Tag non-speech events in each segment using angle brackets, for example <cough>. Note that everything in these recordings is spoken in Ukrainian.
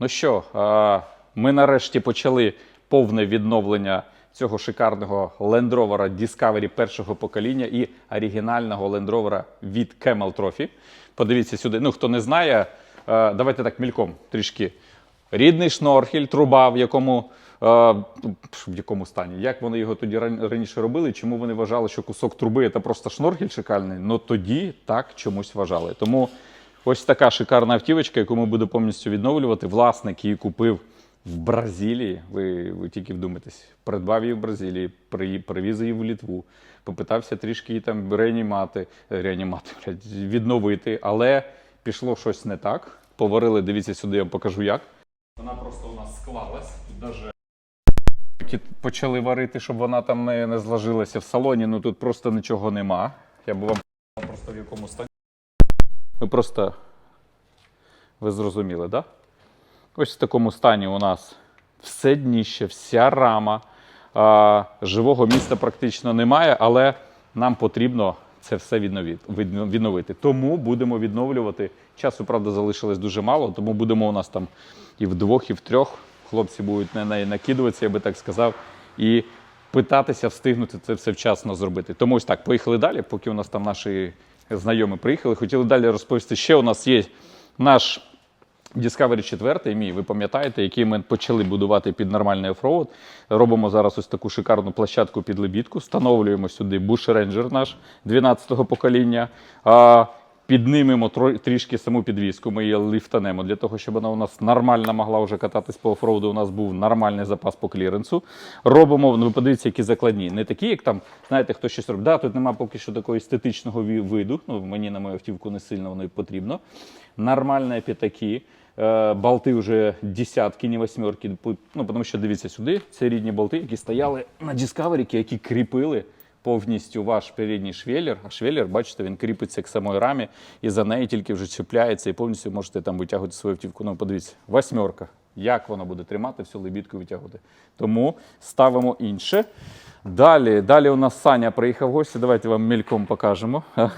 Ну що, ми нарешті почали повне відновлення цього шикарного Land Rover Discovery першого покоління і оригінального Land Rover від Camel Trophy. Подивіться сюди. Ну, хто не знає, давайте так мільком трішки. Рідний шнорхель, труба, в якому, в якому стані. Як вони його тоді ран- раніше робили? Чому вони вважали, що кусок труби це просто шнорхель шикарний? Ну тоді так чомусь вважали. Тому ось така шикарна автівочка, яку ми будемо повністю відновлювати. Власник її купив в Бразилії. Ви, ви тільки вдумайтесь, придбав її в Бразилії, при, привіз її в Літву, попитався трішки її там реанімати, е, реанімати, <laughs> відновити, але пішло щось не так. Поварили, дивіться сюди, я вам покажу як. Вона просто у нас склалась. Тут даже почали варити, щоб вона там не, не зложилася в салоні. Ну тут просто нічого нема. Я б вам просто в якому стані. Ви просто ви зрозуміли, так? Да? Ось в такому стані у нас все дніще, вся рама. А, живого міста практично немає, але нам потрібно це все відновити. Тому будемо відновлювати. Часу, правда, залишилось дуже мало, тому будемо у нас там і вдвох, і втрьох. Хлопці будуть на неї накидуватися, я би так сказав, і питатися встигнути це все вчасно зробити. Тому ось так, поїхали далі, поки у нас там наші знайомі приїхали. Хотіли далі розповісти. Ще у нас є наш Discovery 4, мій, ви пам'ятаєте, який ми почали будувати під нормальний оффроуд. Робимо зараз ось таку шикарну площадку під лебідку, встановлюємо сюди Bush Ranger наш 12-го покоління. Піднимемо трішки саму підвіску, ми її ліфтанемо для того, щоб вона у нас нормально могла вже кататись по оффроуду. У нас був нормальний запас по кліренсу. Робимо, ну подивіться, які закладні. Не такі, як там, знаєте, хто щось робить. Да, тут немає поки що такого естетичного виду. Ну, мені на мою автівку не сильно воно і потрібно. Нормальні п'ятаки. Е, Болти вже десятки, не восьмерки. Ну, тому що дивіться сюди, це рідні болти, які стояли на Discovery, які кріпили повністю ваш передній швеллер. А швеллер, бачите, він кріпиться к самої рамі, і за неї тільки вже чіпляється, і повністю можете там витягувати свою автівку. Ну, подивіться, восьмерка. Як вона буде тримати всю лебідку витягувати. Тому ставимо інше. Далі, далі у нас Саня приїхав в гості. Давайте вам мільком покажемо. <laughs>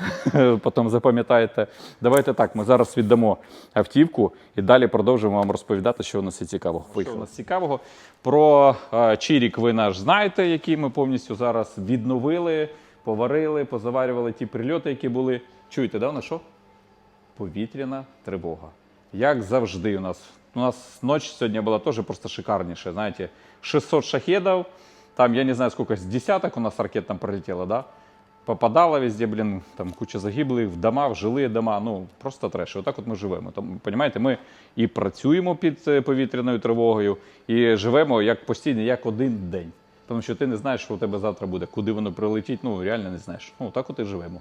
Потім запам'ятаєте. Давайте так, ми зараз віддамо автівку і далі продовжимо вам розповідати, що у нас є цікавого. Поїхали. У нас цікавого. Про е, Чирік ви наш знаєте, який ми повністю зараз відновили, поварили, позаварювали ті прильоти, які були. Чуєте, да, на що? повітряна тривога. Як завжди, у нас у нас ніч сьогодні була теж просто шикарніша. Знаєте, 600 шахедів, там я не знаю, сколько з десяток у нас ракет там пролетело, да? Попадало везде, блін, там куча загиблих в дома, в жилі дома. Ну просто треш. Отак от ми живемо. Тому, понімаєте, ми і працюємо під е, повітряною тривогою, і живемо як постійно, як один день. Тому що ти не знаєш, що у тебе завтра буде, куди воно прилетить. Ну реально не знаєш. Ну так от і живемо.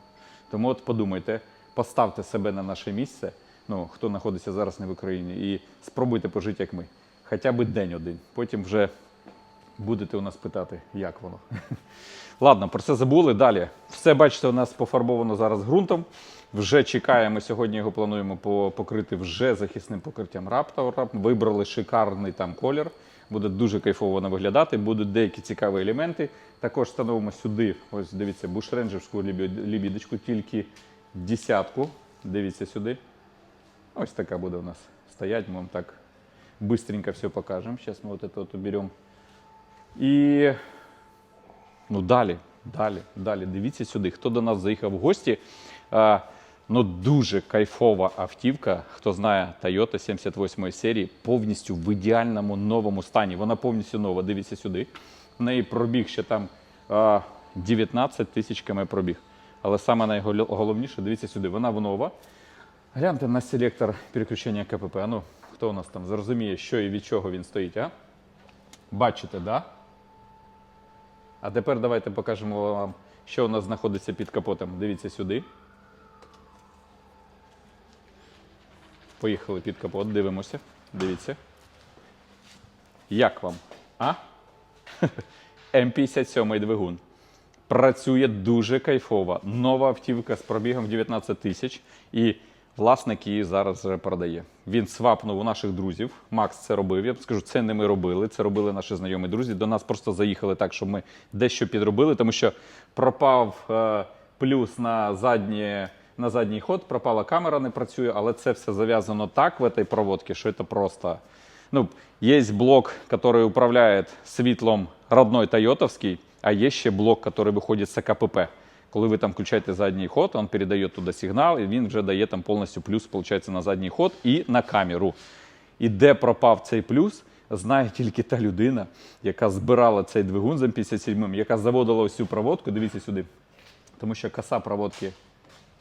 Тому от подумайте, поставте себе на наше місце. Ну хто знаходиться зараз не в Україні, і спробуйте пожити як ми. Хоча б день один. Потім вже будете у нас питати, як воно. <laughs> Ладно, про це забули. Далі. Все бачите, у нас пофарбовано зараз ґрунтом. Вже чекаємо. Сьогодні його плануємо покрити вже захисним покриттям Raptor. Вибрали шикарний там колір. Буде дуже кайфово воно виглядати. Будуть деякі цікаві елементи. Також встановимо сюди. Ось дивіться, бушренджерську лібідочку, тільки десятку. Дивіться сюди. Ось така буде у нас стоять. Ми вам так быстренько все покажемо. Зараз ми от это от уберемо. І ну далі, далі, далі. Дивіться сюди. Хто до нас заїхав в гості? А, ну дуже кайфова автівка. Хто знає Toyota 78 серії, повністю в ідеальному новому стані. Вона повністю нова. Дивіться сюди. В неї пробіг ще там а, 19 тисяч пробіг. Але саме найголовніше, дивіться сюди, вона в нова. Гляньте на селектор переключення КПП. Ну, хто у нас там зрозуміє, що і від чого він стоїть, а? Бачите? Да? А тепер давайте покажемо вам, що у нас знаходиться під капотом. Дивіться сюди. Поїхали під капот, дивимося. Дивіться. Як вам? А? <laughs> М57 двигун. Працює дуже кайфово. Нова автівка з пробігом в 19 тисяч. Власник її зараз вже продає. Він свапнув у наших друзів. Макс це робив. Я скажу, це не ми робили. Це робили наші знайомі друзі. До нас просто заїхали так, щоб ми дещо підробили, тому що пропав е, плюс на заднє на задній ход, пропала камера, не працює, але це все зав'язано так в цій проводці, що це просто. Ну, есть блок, который управляет світлом родной тойотовський, а є ще блок, який виходить з КПП. Коли ви там включаєте задній ход, він передає туди сигнал, і він вже дає там повністю плюс, получається, на задній ход і на камеру. І де пропав цей плюс, знає тільки та людина, яка збирала цей двигун за 57-м, яка заводила всю проводку. Дивіться сюди. Тому що коса проводки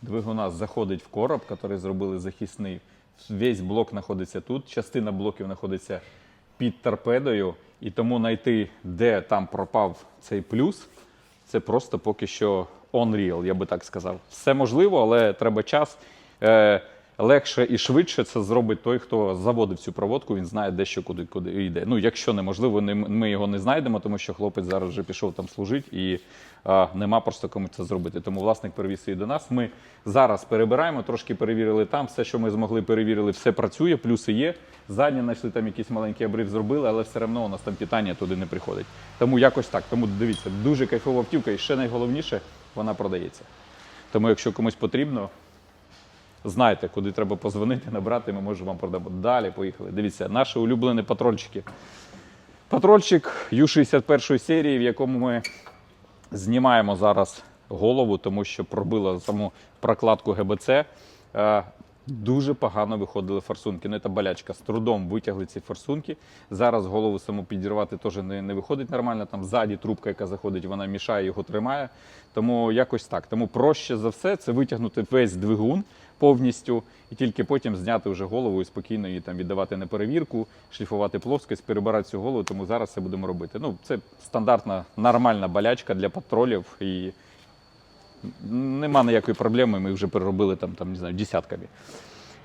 двигуна заходить в короб, який зробили захисний. Весь блок знаходиться тут. Частина блоків знаходиться під торпедою. І тому знайти, де там пропав цей плюс, це просто поки що unreal, я би так сказав. Все можливо, але треба час. Е, легше і швидше це зробить той, хто заводив цю проводку, він знає, де що куди, куди йде. Ну, якщо неможливо, не- ми його не знайдемо, тому що хлопець зараз вже пішов там служити і а, нема просто кому це зробити. Тому власник привіз її до нас. Ми зараз перебираємо, трошки перевірили там, все, що ми змогли перевірили, все працює, плюси є. Задні знайшли там якийсь маленький обрив зробили, але все одно у нас там питання туди не приходить. Тому якось так. Тому дивіться, дуже кайфова автівка, і ще найголовніше, вона продається. Тому, якщо комусь потрібно, знайте, куди треба позвонити, набрати, ми можемо вам продамо. Далі поїхали. Дивіться, наші улюблені патрольчики. Патрольчик Ю-61 серії, в якому ми знімаємо зараз голову, тому що пробила саму прокладку ГБЦ. Дуже погано виходили форсунки. Ну, це болячка. З трудом витягли ці форсунки. Зараз голову саму підірвати теж не, не виходить нормально. Там ззаді трубка, яка заходить, вона мішає, його тримає. Тому якось так. Тому проще за все це витягнути весь двигун повністю і тільки потім зняти вже голову і спокійно її там віддавати на перевірку, шліфувати плоскость, перебирати цю голову. Тому зараз це будемо робити. Ну, це стандартна нормальна болячка для патролів і нема ніякої проблеми, ми вже переробили там, там не знаю, десятками.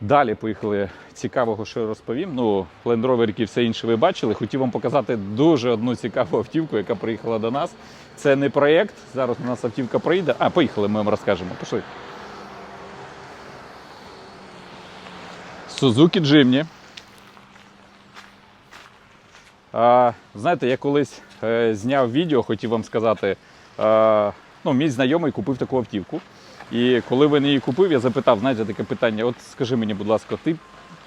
Далі поїхали цікавого, що я розповім. Ну, Rover і все інше ви бачили. Хотів вам показати дуже одну цікаву автівку, яка приїхала до нас. Це не проєкт. Зараз у нас автівка приїде. А, поїхали, ми вам розкажемо. Пішли. Jimny. А, знаєте, я колись е, зняв відео, хотів вам сказати. Е, ну, мій знайомий купив таку автівку. І коли він її купив, я запитав, знаєте, таке питання: от скажи мені, будь ласка, ти,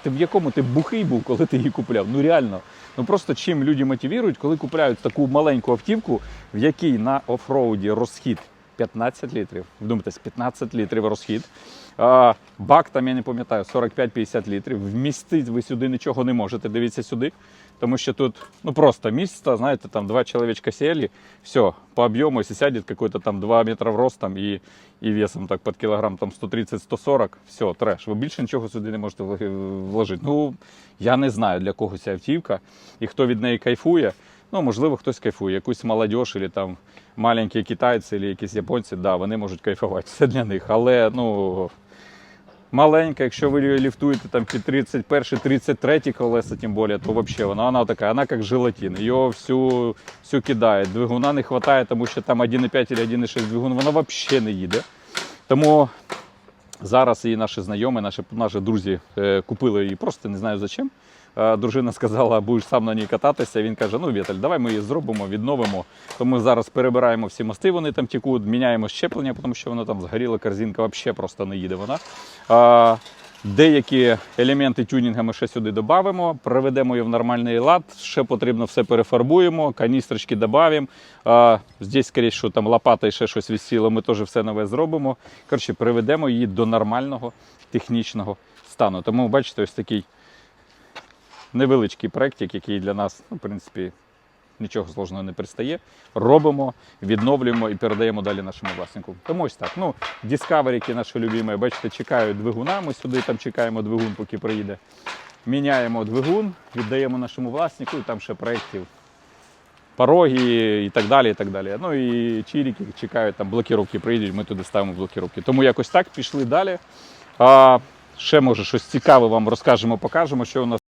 ти в якому ти бухий був, коли ти її купляв? Ну реально. Ну просто чим люди мотивують, коли купляють таку маленьку автівку, в якій на офроуді розхід 15 літрів. Вдумайтесь, 15 літрів розхід. Бак там, я не пам'ятаю, 45-50 літрів. Вмістити ви сюди нічого не можете. Дивіться сюди. Тому що тут ну просто місце, знаєте, там два чоловічка сели, все, по об'єму, если сядет там 2 метра в рост і, і весом так під кілограм там 130-140, все, треш. Ви більше нічого сюди не можете вложити. Ну, я не знаю, для кого ця автівка і хто від неї кайфує. Ну, можливо, хтось кайфує, якусь молодь, або там маленькі китайці, або якісь японці, да, вони можуть кайфувати. <laughs> Це для них. Але ну, маленька, якщо ви ліфтуєте там під 31-33 колеса, тим більше, то взагалі вона, вона така, вона як желатин. Її всю, всю кидає. Двигуна не вистачає, тому що там 1,5 чи 1,6 двигун, вона взагалі не їде. Тому зараз її наші знайомі, наші, наші друзі е, купили її просто не знаю за чим. Е, Дружина сказала, будеш сам на ній кататися. Він каже: ну Віталь, давай ми її зробимо, відновимо. То ми зараз перебираємо всі мости, вони там тікуть, міняємо щеплення, тому що воно там згоріла корзинка, взагалі просто не їде вона. А, Деякі елементи тюнінга ми ще сюди додамо, приведемо її в нормальний лад, ще потрібно все перефарбуємо, каністрочки додамо. Здесь, скоріше, що там лопата і ще щось висіло, ми теж все нове зробимо. Коротше, приведемо її до нормального технічного стану. Тому, бачите, ось такий невеличкий проєктик, який для нас, ну, в принципі, нічого сложного не пристає. Робимо, відновлюємо і передаємо далі нашому власнику. Тому ось так. Ну, Discovery наші любимі, бачите, чекають двигуна. Ми сюди там чекаємо двигун, поки приїде. Міняємо двигун, віддаємо нашому власнику, і там ще проєктів. Пороги і так далі. і так далі. Ну і чиріки чекають, там блокіровки приїдуть, ми туди ставимо блокіровки. Тому якось так пішли далі. А, ще може щось цікаве вам розкажемо, покажемо, що у нас.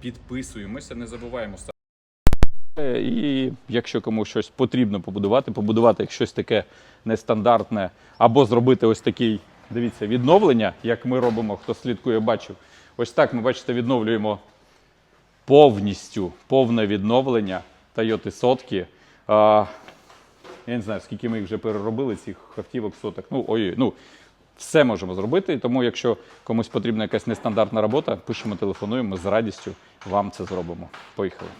Підписуємося, не забуваємо ставити. Е, І якщо комусь щось потрібно побудувати, побудувати як щось таке нестандартне, або зробити ось такий, дивіться, відновлення, як ми робимо, хто слідкує, бачив. Ось так ми, бачите, відновлюємо повністю повне відновлення Toyota сотки. А, я не знаю, скільки ми їх вже переробили, цих автівок соток. Ну, ой, ну, все можемо зробити. І Тому, якщо комусь потрібна якась нестандартна робота, пишемо, телефонуємо, ми з радістю вам це зробимо. Поїхали.